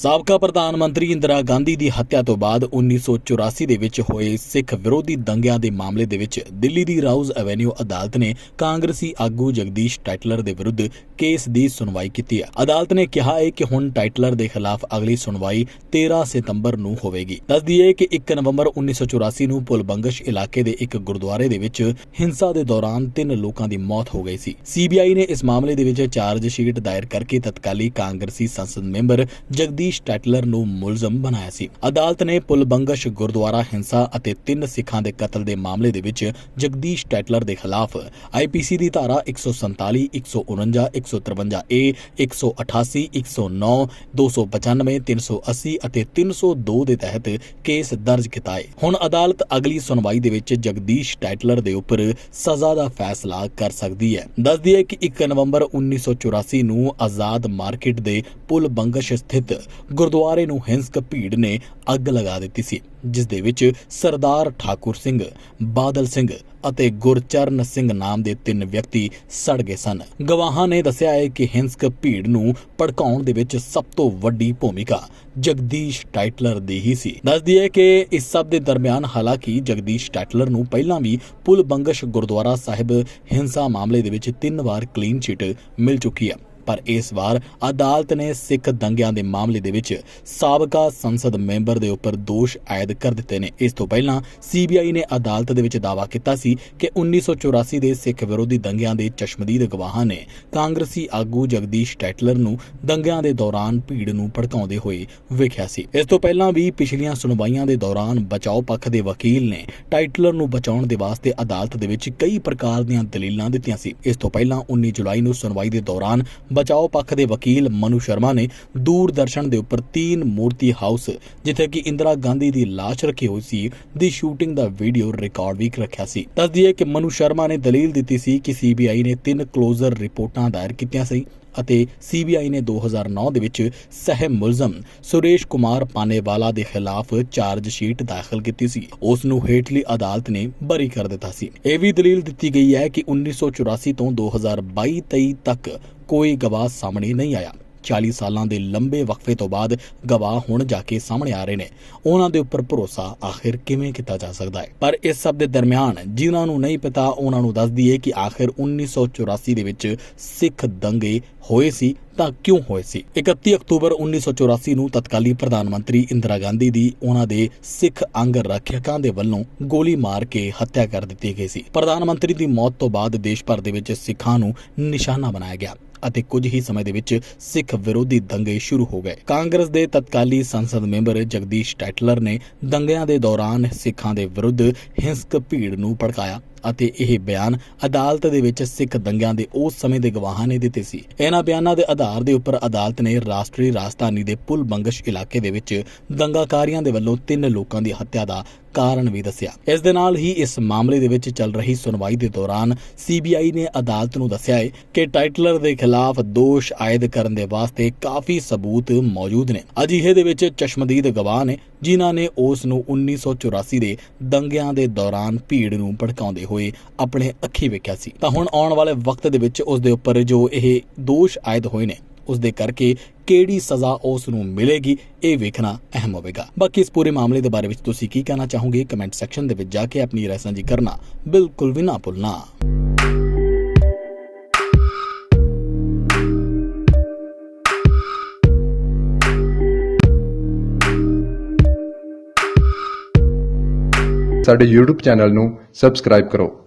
ਸਾਬਕਾ ਪ੍ਰਧਾਨ ਮੰਤਰੀ ਇੰਦਰਾ ਗਾਂਧੀ ਦੀ ਹੱਤਿਆ ਤੋਂ ਬਾਅਦ 1984 ਦੇ ਵਿੱਚ ਹੋਏ ਸਿੱਖ ਵਿਰੋਧੀ ਦੰਗਿਆਂ ਦੇ ਮਾਮਲੇ ਦੇ ਵਿੱਚ ਦਿੱਲੀ ਦੀ ਰਾਉਜ਼ ਐਵੇਨਿਊ ਅਦਾਲਤ ਨੇ ਕਾਂਗਰਸੀ ਆਗੂ ਜਗਦੀਸ਼ ਟਾਈਟਲਰ ਦੇ ਵਿਰੁੱਧ ਕੇਸ ਦੀ ਸੁਣਵਾਈ ਕੀਤੀ ਹੈ। ਅਦਾਲਤ ਨੇ ਕਿਹਾ ਹੈ ਕਿ ਹੁਣ ਟਾਈਟਲਰ ਦੇ ਖਿਲਾਫ ਅਗਲੀ ਸੁਣਵਾਈ 13 ਸਤੰਬਰ ਨੂੰ ਹੋਵੇਗੀ। ਦੱਸ ਦਈਏ ਕਿ 1 ਨਵੰਬਰ 1984 ਨੂੰ ਪੁਲਬੰਗਸ਼ ਇਲਾਕੇ ਦੇ ਇੱਕ ਗੁਰਦੁਆਰੇ ਦੇ ਵਿੱਚ ਹਿੰਸਾ ਦੇ ਦੌਰਾਨ ਤਿੰਨ ਲੋਕਾਂ ਦੀ ਮੌਤ ਹੋ ਗਈ ਸੀ। ਸੀਬੀਆਈ ਨੇ ਇਸ ਮਾਮਲੇ ਦੇ ਵਿੱਚ ਚਾਰਜ ਸ਼ੀਟ ਦਾਇਰ ਕਰਕੇ ਤਤਕਾਲੀ ਕਾਂਗਰਸੀ ਸੰਸਦ ਮੈਂਬਰ ਜਗਦੀਸ਼ ਟੈਟਲਰ ਨੂੰ ਮੁਲਜ਼ਮ ਬਣਾਇਆ ਸੀ। ਅਦਾਲਤ ਨੇ ਪੁਲਬੰਗਸ਼ ਗੁਰਦੁਆਰਾ, ਹਿੰਸਾ ਅਤੇ ਤਿੰਨ ਸਿੱਖਾਂ ਦੇ ਕਤਲ ਦੇ ਮਾਮਲੇ ਦੇ ਵਿੱਚ ਜਗਦੀਸ਼ ਟੈਟਲਰ ਦੇ ਖਿਲਾਫ ਆਈਪੀਸੀ ਦੀ ਧਾਰਾ 147 149 153 ਏ 188 109 295 380 ਅਤੇ 302 ਦੇ ਤਹਿਤ ਕੇਸ ਦਰਜ ਕੀਤਾ ਹੈ ਹੁਣ ਅਦਾਲਤ ਅਗਲੀ ਸੁਣਵਾਈ ਦੇ ਵਿੱਚ ਜਗਦੀਸ਼ ਟੈਟਲਰ ਦੇ ਉੱਪਰ ਸਜ਼ਾ ਦਾ ਫੈਸਲਾ ਕਰ ਸਕਦੀ ਹੈ। ਦੱਸਦੀ ਹੈ ਕਿ 1 ਨਵੰਬਰ 1984 ਨੂੰ ਆਜ਼ਾਦ ਮਾਰਕੀਟ ਦੇ ਪੁਲ ਬੰਗਸ਼ ਸਥਿਤ ਗੁਰਦੁਆਰੇ ਨੂੰ ਹਿੰਸਕ ਭੀੜ ਨੇ ਅੱਗ ਲਗਾ ਦਿੱਤੀ ਸੀ, ਜਿਸ ਦੇ ਵਿੱਚ ਸਰਦਾਰ ਠਾਕੁਰ ਸਿੰਘ, ਬਾਦਲ ਸਿੰਘ ਅਤੇ ਗੁਰਚਰਨ ਸਿੰਘ ਨਾਮ ਦੇ ਤਿੰਨ ਵਿਅਕਤੀ ਸੜ ਗਏ ਸਨ। ਗਵਾਹਾਂ ਨੇ ਦੱਸਿਆ ਹੈ ਕਿ ਹਿੰਸਕ ਭੀੜ ਨੂੰ ਭੜਕਾਉਣ ਦੇ ਵਿੱਚ ਸਭ ਤੋਂ ਵੱਡੀ ਭੂਮਿਕਾ ਜਗਦੀਸ਼ ਟਾਈਟਲਰ ਦੀ ਹੀ ਸੀ। ਦੱਸਦੀ ਹੈ ਕਿ ਇਸ ਸਭ ਦੇ ਦਰਮਿਆਨ ਹਾਲਾਂਕਿ ਜਗਦੀਸ਼ ਟਾਈਟਲਰ ਨੂੰ ਪਹਿਲਾਂ ਵੀ ਪੁਲ ਬੰਗਸ਼ ਗੁਰਦੁਆਰਾ ਸਾਹਿਬ ਹਿੰਸਾ ਮਾਮਲੇ ਦੇ ਵਿੱਚ ਤਿੰਨ ਵਾਰ ਕਲੀਨ ਚਿੱਟ ਮਿਲ ਚੁੱਕੀ ਹੈ। ਪਰ ਇਸ ਵਾਰ ਅਦਾਲਤ ਨੇ ਸਿੱਖ ਦੰਗਿਆਂ ਦੇ ਮਾਮਲੇ ਦੇ ਵਿੱਚ ਸਾਬਕਾ ਸੰਸਦ ਮੈਂਬਰ ਦੇ ਉੱਪਰ ਦੋਸ਼ ਆਇਦ ਕਰ ਦਿੱਤੇ ਨੇ। ਇਸ ਤੋਂ ਪਹਿਲਾਂ ਸੀਬੀਆਈ ਨੇ ਅਦਾਲਤ ਦੇ ਵਿੱਚ ਦਾਅਵਾ ਕੀਤਾ ਸੀ ਕਿ 1984 ਦੇ ਸਿੱਖ ਵਿਰੋਧੀ ਦੰਗਿਆਂ ਦੇ ਚਸ਼ਮਦੀਦ ਗਵਾਹਾਂ ਨੇ ਕਾਂਗਰਸੀ ਆਗੂ ਜਗਦੀਸ਼ ਟੈਟਲਰ ਨੂੰ ਦੰਗਿਆਂ ਦੇ ਦੌਰਾਨ ਭੀੜ ਨੂੰ ਭੜਕਾਉਂਦੇ ਹੋਏ ਵੇਖਿਆ ਸੀ। ਇਸ ਤੋਂ ਪਹਿਲਾਂ ਵੀ ਪਿਛਲੀਆਂ ਸੁਣਵਾਈਆਂ ਦੇ ਦੌਰਾਨ ਬਚਾਓ ਪੱਖ ਦੇ ਵਕੀਲ ਨੇ ਟਾਈਟਲਰ ਨੂੰ ਬਚਾਉਣ ਦੇ ਵਾਸਤੇ ਅਦਾਲਤ ਦੇ ਵਿੱਚ ਕਈ ਪ੍ਰਕਾਰ ਦੀਆਂ ਦਲੀਲਾਂ ਦਿੱਤੀਆਂ ਸੀ। ਇਸ ਤੋਂ ਪਹਿਲਾਂ 19 ਜੁਲਾਈ ਨੂੰ ਸੁਣਵਾਈ ਦੇ ਦੌਰਾਨ ਬਚਾਓ ਪੱਖ ਦੇ ਵਕੀਲ ਮਨੂ ਸ਼ਰਮਾ ਨੇ ਦੂਰਦਰਸ਼ਨ ਦੇ ਉੱਪਰ ਤੀਨ ਮੂਰਤੀ ਹਾਊਸ, ਜਿੱਥੇ ਕਿ ਇੰਦਰਾ ਗਾਂਧੀ ਦੀ ਲਾਸ਼ ਰੱਖੀ ਹੋਈ ਸੀ, ਦੀ ਸ਼ੂਟਿੰਗ ਦਾ ਵੀਡੀਓ ਰਿਕਾਰਡ ਵੀ ਰੱਖਿਆ ਸੀ। ਦੱਸ ਦਈਏ ਕਿ ਮਨੂ ਸ਼ਰਮਾ ਨੇ ਦਲੀਲ ਦਿੱਤੀ ਸੀ ਕਿ ਸੀਬੀਆਈ ਨੇ ਤਿੰਨ ਕਲੋਜ਼ਰ ਰਿਪੋਰਟਾਂ ਦਾਇਰ ਕੀਤੀਆਂ ਸੀ ਅਤੇ ਸੀਬੀਆਈ ਨੇ 2009 ਦੇ ਵਿੱਚ ਸਹਿ ਮੁਲਜ਼ਮ ਸੁਰੇਸ਼ ਕੁਮਾਰ ਪਾਨੇਵਾਲਾ ਦੇ ਖਿਲਾਫ ਚਾਰਜ ਸ਼ੀਟ ਦਾਖਲ ਕੀਤੀ ਸੀ। ਉਸ ਨੂੰ ਹੇਠਲੀ ਅਦਾਲਤ ਨੇ ਬਰੀ ਕਰ ਦਿੱਤਾ ਸੀ। ਇਹ ਵੀ ਦਲੀਲ ਦਿੱਤੀ ਗਈ ਹੈ ਕਿ 1984 ਤੋਂ 2022-23 ਤੱਕ ਕੋਈ ਗਵਾਹ ਸਾਹਮਣੇ ਨਹੀਂ ਆਇਆ। 40 ਸਾਲਾਂ ਦੇ ਲੰਬੇ ਵਕਫੇ ਤੋਂ ਬਾਅਦ ਗਵਾਹ ਹੁਣ ਜਾ ਕੇ ਸਾਹਮਣੇ ਆ ਰਹੇ ਨੇ। ਉਹਨਾਂ ਦੇ ਉੱਪਰ ਭਰੋਸਾ ਆਖਿਰ ਕਿਵੇਂ ਕੀਤਾ ਜਾ ਸਕਦਾ ਹੈ? ਪਰ ਇਸ ਸਭ ਦੇ ਦਰਮਿਆਨ ਜਿਨ੍ਹਾਂ ਨੂੰ ਨਹੀਂ ਪਤਾ, ਉਹਨਾਂ ਨੂੰ ਦੱਸ ਦਈਏ ਕਿ ਆਖਿਰ 1984 ਦੇ ਵਿੱਚ ਸਿੱਖ ਦੰਗੇ ਹੋਏ ਸੀ ਤਾਂ ਕਿਉਂ ਹੋਏ ਸੀ? 31 ਅਕਤੂਬਰ 1984 ਨੂੰ ਤਤਕਾਲੀ ਪ੍ਰਧਾਨ ਮੰਤਰੀ ਇੰਦਰਾ ਗਾਂਧੀ ਦੀ ਉਹਨਾਂ ਦੇ ਸਿੱਖ ਅੰਗ ਰੱਖਿਅਕਾਂ ਦੇ ਵੱਲੋਂ ਗੋਲੀ ਮਾਰ ਕੇ ਹੱਤਿਆ ਕਰ ਦਿੱਤੀ ਗਈ ਸੀ। ਪ੍ਰਧਾਨ ਮੰਤਰੀ ਦੀ ਮੌਤ ਤੋਂ ਬਾਅਦ ਦੇਸ਼ ਭਰ ਦੇ ਵਿੱਚ ਸਿੱਖਾਂ ਨੂੰ ਨਿਸ਼ਾਨਾ ਬਣਾਇਆ ਗਿਆ ਅਤੇ ਕੁਝ ਹੀ ਸਮੇਂ ਦੇ ਵਿੱਚ ਸਿੱਖ ਵਿਰੋਧੀ ਦੰਗੇ ਸ਼ੁਰੂ ਹੋ ਗਏ। ਕਾਂਗਰਸ ਦੇ ਤਤਕਾਲੀ ਸੰਸਦ ਮੈਂਬਰ ਜਗਦੀਸ਼ ਟੈਟਲਰ ਨੇ ਦੰਗਿਆਂ ਦੇ ਦੌਰਾਨ ਸਿੱਖਾਂ ਦੇ ਵਿਰੁੱਧ ਹਿੰਸਕ ਭੀੜ ਨੂੰ ਭੜਕਾਇਆ। ਅਤੇ ਇਹ ਬਿਆਨ ਅਦਾਲਤ ਦੇ ਵਿੱਚ ਸਿੱਖ ਦੰਗਿਆਂ ਦੇ ਉਸ ਸਮੇਂ ਦੇ ਗਵਾਹਾਂ ਨੇ ਦਿੱਤੇ ਸੀ। ਇਹਨਾਂ ਬਿਆਨਾਂ ਦੇ ਆਧਾਰ ਦੇ ਉੱਪਰ ਅਦਾਲਤ ਨੇ ਰਾਸ਼ਟਰੀ ਰਾਜਧਾਨੀ ਦੇ ਪੁਲ ਬੰਗਸ਼ ਇਲਾਕੇ ਦੇ ਵਿੱਚ ਦੰਗਾਕਾਰੀਆਂ ਦੇ ਵੱਲੋਂ ਤਿੰਨ ਲੋਕਾਂ ਦੀ ਹੱਤਿਆ ਦਾ ਕਾਰਨ ਵੀ ਦੱਸਿਆ। ਇਸ ਦੇ ਨਾਲ ਹੀ ਇਸ ਮਾਮਲੇ ਦੇ ਵਿੱਚ ਚੱਲ ਰਹੀ ਸੁਣਵਾਈ ਦੇ ਦੌਰਾਨ ਸੀਬੀਆਈ ਨੇ ਅਦਾਲਤ ਨੂੰ ਦੱਸਿਆ ਹੈ ਕਿ ਟਾਈਟਲਰ ਦੇ ਖਿਲਾਫ ਦੋਸ਼ ਆਇਦ ਕਰਨ ਦੇ ਵਾਸਤੇ ਕਾਫੀ ਸਬੂਤ ਮੌਜੂਦ ਨੇ। ਅਜਿਹੇ ਦੇ ਵਿੱਚ ਚਸ਼ਮਦੀਦ ਗਵਾਹ ਨੇ, ਜਿਨ੍ਹਾਂ ਨੇ ਉਸ ਨੂੰ 1984 ਦੇ ਦੰਗਿਆਂ ਦੇ ਦੌਰਾਨ ਭੀੜ ਨੂੰ ਭੜਕਾਉਂਦੇ ਹੋਏ ਆਪਣੇ ਅੱਖੀ ਵੇਖਿਆ ਸੀ। ਤਾਂ ਹੁਣ ਆਉਣ ਵਾਲੇ ਵਕਤ ਦੇ ਵਿੱਚ ਉਸ ਦੇ ਉੱਪਰ ਜੋ ਇਹ ਦੋਸ਼ ਆਇਦ ਹੋਏ ਨੇ ਉਸ ਦੇ ਕਰਕੇ ਕਿਹੜੀ ਸਜ਼ਾ ਉਸ ਨੂੰ ਮਿਲੇਗੀ, ਇਹ ਵੇਖਣਾ ਅਹਿਮ ਹੋਵੇਗਾ। ਬਾਕੀ ਇਸ ਪੂਰੇ ਮਾਮਲੇ ਦੇ ਬਾਰੇ ਵਿੱਚ ਤੁਸੀਂ ਕੀ ਕਹਿਣਾ ਚਾਹੋਗੇ, ਕਮੈਂਟ ਸੈਕਸ਼ਨ ਦੇ ਵਿੱਚ ਜਾ ਕੇ ਆਪਣੀ ਰਾਏ ਸਾਂਝੀ ਕਰਨਾ ਬਿਲਕੁਲ ਵੀ ਨਾ ਭੁੱਲਣਾ। ਸਾਡੇ YouTube ਚੈਨਲ ਨੂੰ ਸਬਸਕ੍ਰਾਈਬ ਕਰੋ।